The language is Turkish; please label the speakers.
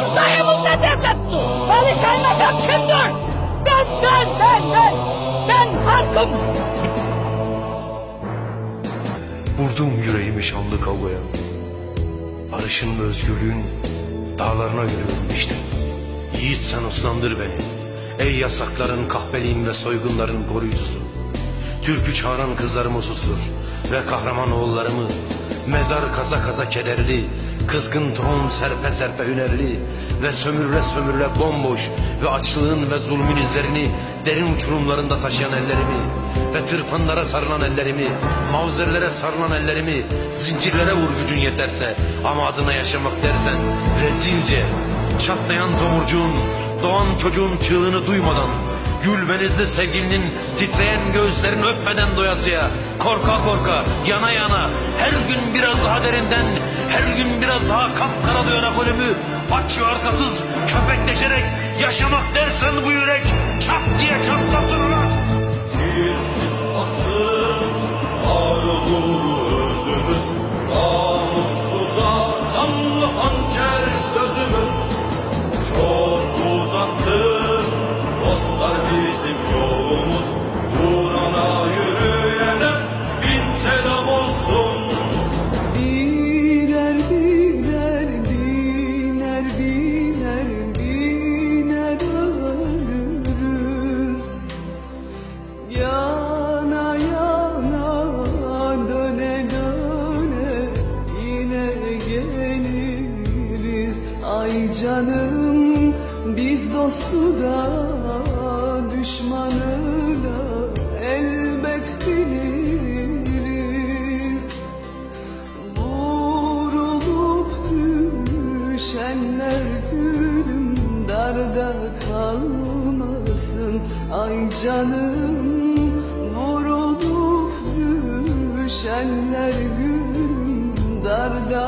Speaker 1: Bizim sayemizde devlet bu. Ali Kaymakam kimdir? Ben, ben, ben, ben. Ben halkım.
Speaker 2: Vurdum yüreğimi şanlı kavgaya. Barışın ve özgürlüğün dağlarına yürüyorum işte. Yiğit sen uslandır beni. Ey yasakların, kahpeliğin ve soygunların koruyucusu. Türkü çağıran kızlarımı sustur ve kahraman oğullarımı mezar kaza kaza kederli, kızgın tohum serpe serpe hünerli ve sömürle sömürle bomboş ve açlığın ve zulmün izlerini derin uçurumlarında taşıyan ellerimi ve tırpanlara sarılan ellerimi, mavzerlere sarılan ellerimi, zincirlere vur gücün yeterse ama adına yaşamak dersen rezilce, çatlayan tomurcuğun, doğan çocuğun çığlığını duymadan Gül benizli sevgilinin titreyen göğüslerini öpmeden doyasıya Korka korka yana yana her gün biraz daha derinden Her gün biraz daha kapkara duyarak ölümü Aç ve arkasız köpekleşerek yaşamak dersen bu yürek
Speaker 3: canım biz dostu da düşmanı da elbet biliriz. Vurulup düşenler gülüm darda kalmasın. Ay canım vurulup düşenler gülüm darda